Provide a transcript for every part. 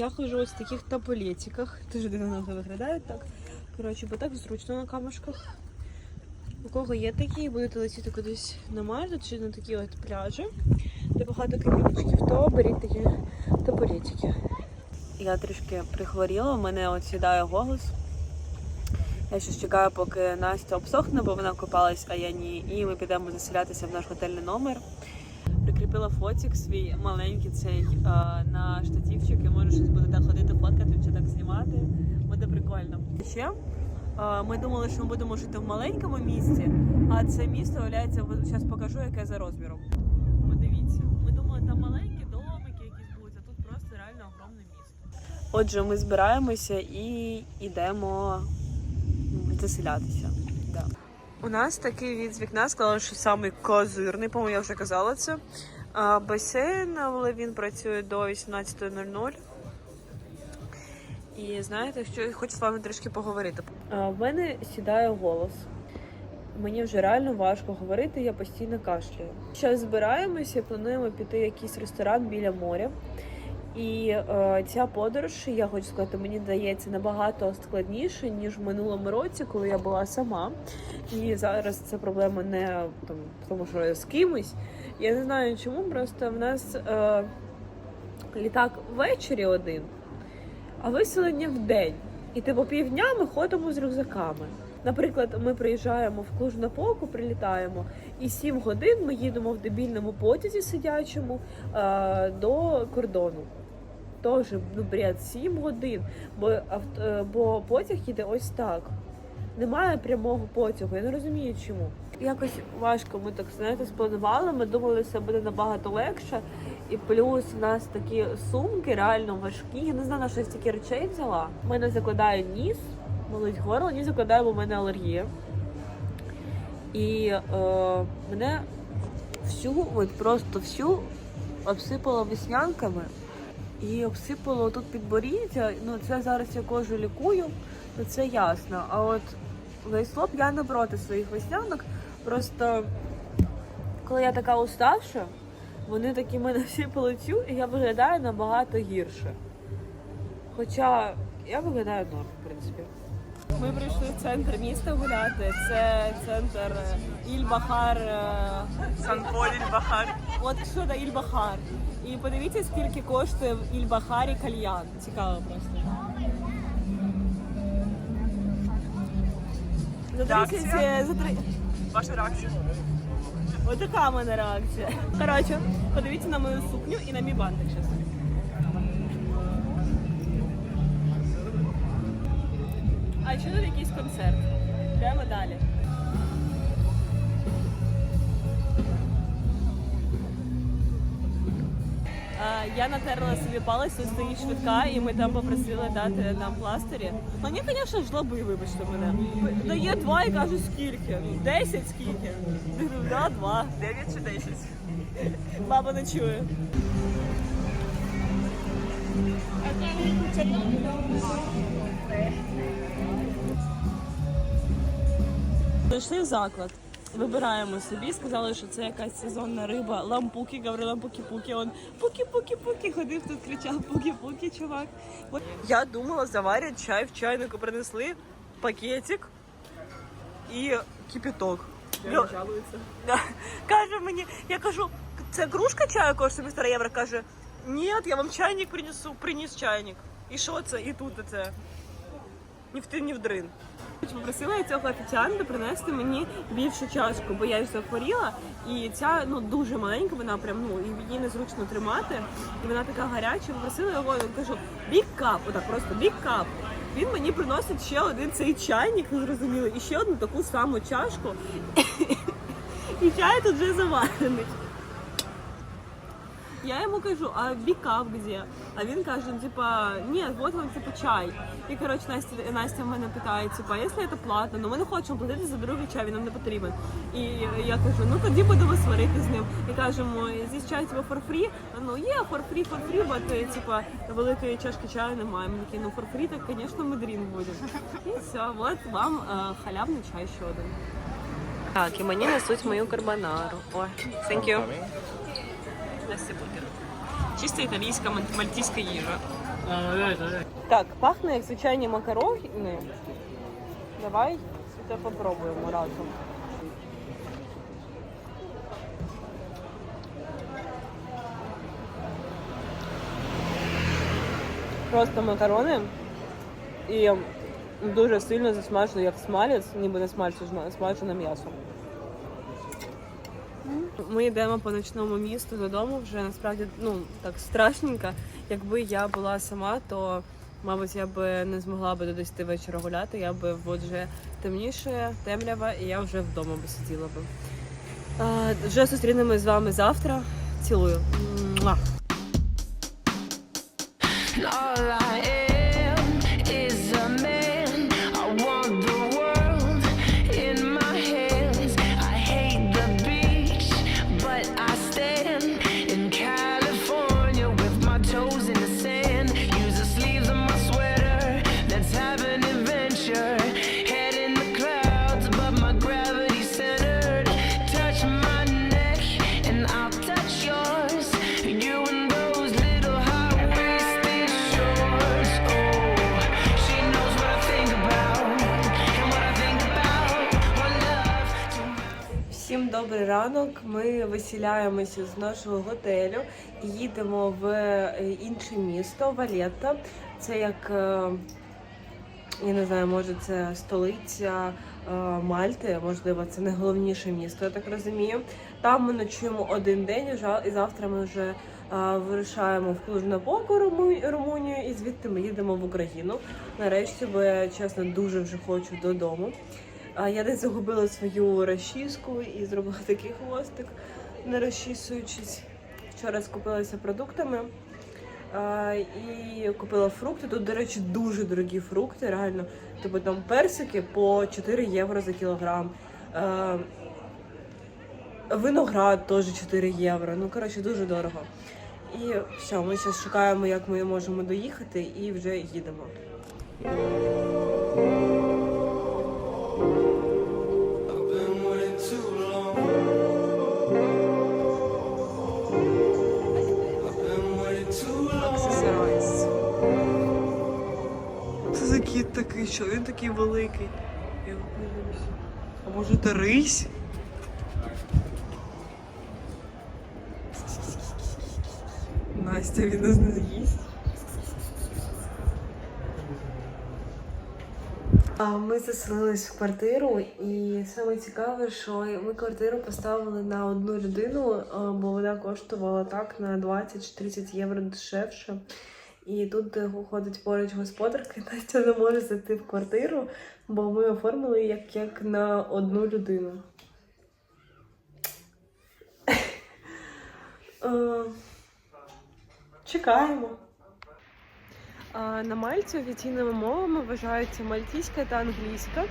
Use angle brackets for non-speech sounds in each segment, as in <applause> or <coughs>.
Я хожу ось в таких таблетиках. Теж <laughs> дивно вони виглядають так. Коротше, бо так зручно на камушках. У кого є такі, будете летіти кудись на Мальту чи на такі от пляжі, де багато камінчиків, то беріть такі таблетики. Я трішки прихворіла, у мене от сідає голос. Я ще чекаю, поки Настя обсохне, бо вона купалась, а я ні. І ми підемо заселятися в наш готельний номер. Прикріпила фотик свій маленький цей на штативчик і може щось буде так ходити, фоткати чи так знімати. Буде прикольно. Ще е, ми думали, що ми будемо жити в маленькому місті, а це місто виявляється, зараз покажу, яке за розміром. Подивіться, ми думали, там маленькі домики якісь будуть, а тут просто реально огромне місто. Отже, ми збираємося і йдемо заселятися. Да. У нас такий від з вікна сказали, що самий козирний, по-моєму, я вже казала це. Басейн, але він працює до 18.00. І знаєте, що хочу з вами трішки поговорити. В мене сідає голос. Мені вже реально важко говорити, я постійно кашляю. Зараз збираємося, плануємо піти в якийсь ресторан біля моря. І е, ця подорож, я хочу сказати, мені здається набагато складніше, ніж в минулому році, коли я була сама. І зараз це проблема не там, тому, що я з кимось. Я не знаю чому, просто в нас е, літак ввечері один, а виселення в день. І типу півдня ми ходимо з рюкзаками. Наприклад, ми приїжджаємо в Клуж-Напоку, прилітаємо, і 7 годин ми їдемо в дебільному потязі сидячому е, до кордону. Тоже ну, бред, 7 годин, бо, авто, е, бо потяг їде ось так. Немає прямого потягу, я не розумію чому. Якось важко ми так знаєте, спланували. Ми думали, що буде набагато легше. І плюс в нас такі сумки реально важкі. Я не знаю, на що я стільки речей взяла. У мене закладає ніс, болить горло, ніс закладає, бо в мене алергія. І е, мене всю, от просто всю обсипало веснянками і обсипало тут підборіддя. Ну це зараз я кожу лікую, то це ясно. А от вейслоп я не проти своїх веснянок. Просто коли я така уставша, вони такі мене всі по лицю, і я виглядаю набагато гірше. Хоча я виглядаю норм, в принципі. Ми прийшли в центр міста гуляти. Це центр Іль-Бахар. Санполь Іль-Бахар. От що до Іль-Бахар. І подивіться, скільки коштує в Іль-Бахарі кальян. Цікаво просто. За 30, за три... Ваша реакція? Отака в мене реакція. Коротше, подивіться на мою сукню і на мій бантик зараз. А тут якийсь концерт. Прямо далі. Я натерла собі палець, тут стоїть швидка, і ми там попросили дати нам пластирі. Мені, звісно, жлоби, вибачте мене. Дає два і каже, скільки? Десять скільки? Я Да, два. 9 чи 10? Баба не чує. Зайшли в заклад. Вибираємо собі, сказали, що це якась сезонна риба. Лампуки, говорили лампуки-пуки. Он пуки-пуки-пуки ходив тут, кричав пуки-пуки, чувак. Я думала, заварять чай в чайнику, принесли пакетик і кипяток. Я-. Да. Каже мені, я кажу, це кружка чаю коштує півтора євро. Каже, ні, я вам чайник принесу, приніс чайник. І що це? І тут це. Ні в ти, ні в дрин. Попросила я цього офіціанта принести мені більшу чашку, бо я захворіла, і ця ну дуже маленька, вона прям ну її незручно тримати. І вона така гаряча. Попросила його, я кажу, big cup, отак просто big cup. Він мені приносить ще один цей чайник, незрозумілий, і ще одну таку саму чашку. <coughs> І чай тут вже заварений. Я йому кажу, а бікап де? А він каже, типа, ні, от вам типа чай. І коротше, Настя, Настя в мене питає, типа, якщо це платно, ну ми не хочемо платити за другий чай, він нам не потрібен. І я кажу, ну тоді будемо сварити з ним. І кажемо, здесь чай типа for free? Ну є for free, for free, бо ти, типа великої чашки чаю немає. Ми такі, ну for free, так, звісно, ми дрін будемо. І все, от вам е, халявний чай ще один. Так, і мені несуть мою карбонару. Ой, thank you. Настя бургер. Чисто італійська маль- мальтійська їжа. Так, пахне як звичайні макарони. Давай це попробуємо разом. Просто макарони і дуже сильно засмажено, як смалець, ніби не смальцю, смажене м'ясо. Ми йдемо по ночному місту додому. Вже насправді ну так страшненько. Якби я була сама, то мабуть я би не змогла би до 10 вечора гуляти. Я би вже темніше, темрява, і я вже вдома би сиділа би. Вже зустрінемось з вами завтра. Цілую. Добрий ранок. Ми висіляємося з нашого готелю і їдемо в е, інше місто Валетта. Це як е, я не знаю, може це столиця е, Мальти, можливо, це найголовніше місто, я так розумію. Там ми ночуємо один день, і завтра ми вже вирушаємо в Клуж-Напоку, Румунію, і звідти ми їдемо в Україну. Нарешті, бо я чесно дуже вже хочу додому. А я десь загубила свою розчіску і зробила такий хвостик, не розчісуючись. Вчора скупилася продуктами а, і купила фрукти. Тут, до речі, дуже дорогі фрукти, реально. Типу там персики по 4 євро за кілограм. А, виноград теж 4 євро. Ну, коротше, дуже дорого. І все, ми зараз шукаємо, як ми можемо доїхати, і вже їдемо. Що він такий великий. Я. А може це рись? Настя, він нас не з'їсть. Ми заселились в квартиру, і саме цікаве, що ми квартиру поставили на одну людину, бо вона коштувала так на 20 чи 30 євро дешевше. І тут е, ходить поруч господарка, Настя не може зайти в квартиру, бо ми оформили як, як на одну людину. <laughs> Е, Чекаємо. На Мальті офіційними мовами вважаються мальтійська та англійська.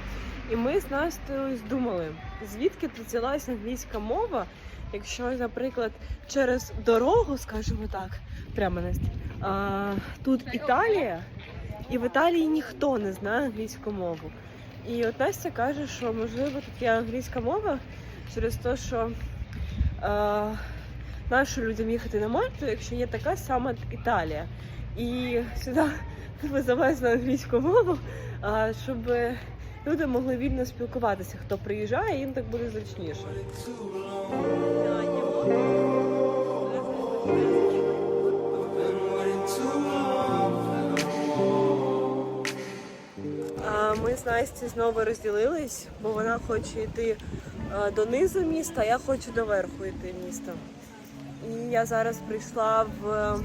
І ми з Настею думали, звідки тут взялась англійська мова, якщо, наприклад, через дорогу, скажімо так, прямо Настя, а, тут Італія, і в Італії ніхто не знає англійську мову. І от Настя каже, що можливо є англійська мова через те, що а, нащо людям їхати на Мальту, якщо є така сама Італія. І сюди <laughs> ми завезли англійську мову, а, щоб люди могли вільно спілкуватися. Хто приїжджає, їм так буде зручніше. З Настю знову розділились, бо вона хоче йти донизу міста, а я хочу доверху йти міста. І я зараз прийшла в е,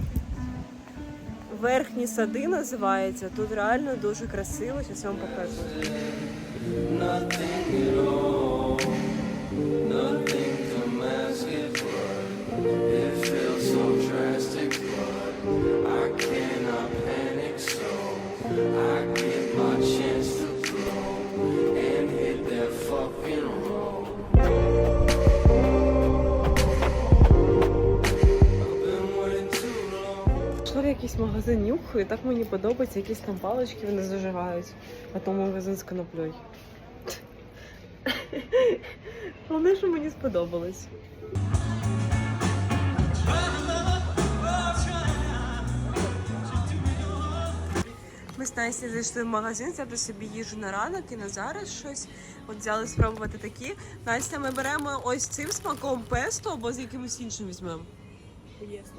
верхні сади, називається. Тут реально дуже красиво, зараз я вам покажу. Якийсь магазин нюху, і так мені подобається, якісь там палички вони зажигають, а то магазин з коноплею. Головне, що мені сподобалось. Ми з Настю зайшли в магазин, взяти собі їжу на ранок і на зараз щось. От взяли спробувати такі. Настя, ми беремо ось цим смаком песто або з якимось іншим візьмемо. Ясно.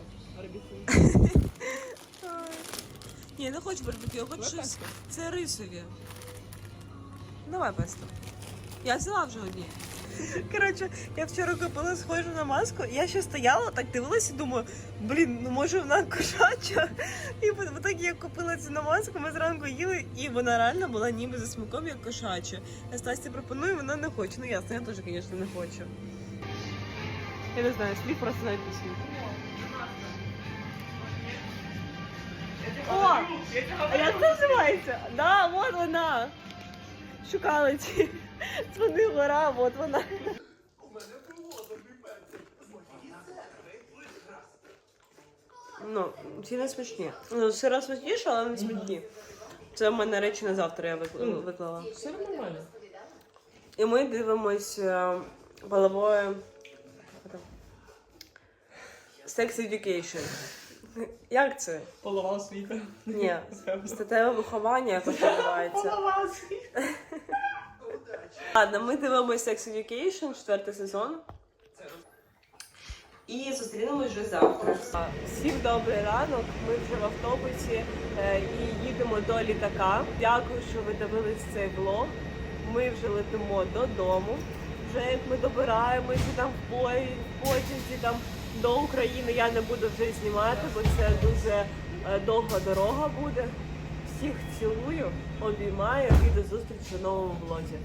Ні, не хочу барбекю, я хочу щось. Це рисові. Давай песто. Я взяла вже одні. Коротше, я вчора купила схожу на маску, я ще стояла, так дивилася і думаю, блін, ну може вона кошача. І так я купила цю намазку, ми зранку їли, і вона реально була ніби за смаком як кошача. Я Стасі пропоную, вона не хоче. Ну ясно, я теж, звісно, не хочу. Я не знаю, слів просто навіть не О! Як це називається? Да, от вона. Шукали ці. Дзвони гора, от вона. У мене Ну, ці не смачні. Ну, сира смачніше, але не смачні. Це в мене речі на завтра я викла- виклала. Все нормально. І ми дивимось е, як там? Sex Education. Як це? Полова освіта. Ні, статеве виховання якось називається. Полова освіта. Ладно, ми дивимося Sex Education, четвертий сезон. І зустрінемось вже завтра. Всім добрий ранок. Ми вже в автобусі е, і їдемо до літака. Дякую, що ви дивились цей влог. Ми вже летимо додому. Вже як ми добираємося там в пої- в потязі там до України, я не буду вже знімати, бо це дуже е, довга дорога буде. Всіх цілую, обіймаю і до зустрічі в новому влозі.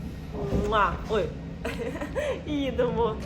Ой, <laughs> їдемо.